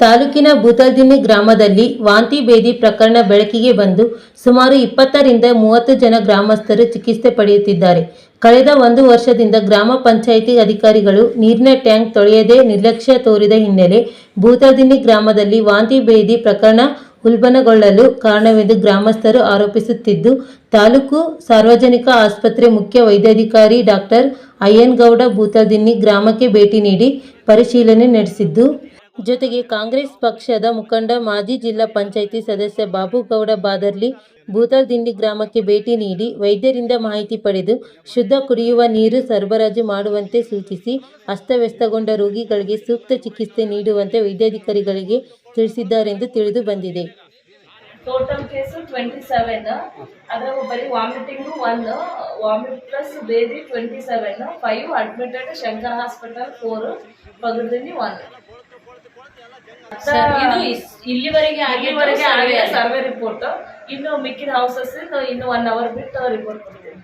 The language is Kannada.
ತಾಲೂಕಿನ ಬೂತಲ್ದಿನ್ನಿ ಗ್ರಾಮದಲ್ಲಿ ವಾಂತಿ ಭೇದಿ ಪ್ರಕರಣ ಬೆಳಕಿಗೆ ಬಂದು ಸುಮಾರು ಇಪ್ಪತ್ತರಿಂದ ಮೂವತ್ತು ಜನ ಗ್ರಾಮಸ್ಥರು ಚಿಕಿತ್ಸೆ ಪಡೆಯುತ್ತಿದ್ದಾರೆ. ಕಳೆದ ಒಂದು ವರ್ಷದಿಂದ ಗ್ರಾಮ ಪಂಚಾಯಿತಿ ಅಧಿಕಾರಿಗಳು ನೀರಿನ ಟ್ಯಾಂಕ್ ತೊಳೆಯದೆ ನಿರ್ಲಕ್ಷ್ಯ ತೋರಿದ ಹಿನ್ನೆಲೆ ಭೂತದಿನ್ನಿ ಗ್ರಾಮದಲ್ಲಿ ವಾಂತಿ ಭೇದಿ ಪ್ರಕರಣ ಉಲ್ಬಣಗೊಳ್ಳಲು ಕಾರಣವೆಂದು ಗ್ರಾಮಸ್ಥರು ಆರೋಪಿಸುತ್ತಿದ್ದು, ತಾಲೂಕು ಸಾರ್ವಜನಿಕ ಆಸ್ಪತ್ರೆ ಮುಖ್ಯ ವೈದ್ಯಾಧಿಕಾರಿ ಡಾಕ್ಟರ್ ಅಯ್ಯನ್ಗೌಡ ಭೂತದಿನ್ನಿ ಗ್ರಾಮಕ್ಕೆ ಭೇಟಿ ನೀಡಿ ಪರಿಶೀಲನೆ ನಡೆಸಿದ್ದು ಜೊತೆಗೆ ಕಾಂಗ್ರೆಸ್ ಪಕ್ಷದ ಮುಖಂಡ, ಮಾಜಿ ಜಿಲ್ಲಾ ಪಂಚಾಯಿತಿ ಸದಸ್ಯ ಬಾಬುಗೌಡ ಬಾದರ್ಲಿ ಭೂತಲ್ದಿಂಡಿ ಗ್ರಾಮಕ್ಕೆ ಭೇಟಿ ನೀಡಿ ವೈದ್ಯರಿಂದ ಮಾಹಿತಿ ಪಡೆದು ಶುದ್ಧ ಕುಡಿಯುವ ನೀರು ಸರಬರಾಜು ಮಾಡುವಂತೆ ಸೂಚಿಸಿ ಅಸ್ತವ್ಯಸ್ತಗೊಂಡ ರೋಗಿಗಳಿಗೆ ಸೂಕ್ತ ಚಿಕಿತ್ಸೆ ನೀಡುವಂತೆ ವೈದ್ಯಾಧಿಕಾರಿಗಳಿಗೆ ತಿಳಿಸಿದ್ದಾರೆಂದು ತಿಳಿದು ಬಂದಿದೆ. ಟೋಟಲ್ ಕೇಸು ಟ್ವೆಂಟಿ ಸೆವೆನ್ ಬರೀ ವಾಮಿಟ್ ಪ್ಲಸ್ ಬೇದಿ twenty seven five admitted Shankar hospital four one sir, ಇದು ಇಸ್- ಇಲ್ಲಿವರೆಗೆ ಆಗಿದೆ. ಸರ್ವೆ ರಿಪೋರ್ಟ್ ಇನ್ನು ಮಿಕ್ಕಿದ ಹೌಸಸ್ ಇನ್ನು ಒನ್ ಅವರ್ ಬಿಟ್ಟು ರಿಪೋರ್ಟ್ ಕೊಡ್ತೀವಿ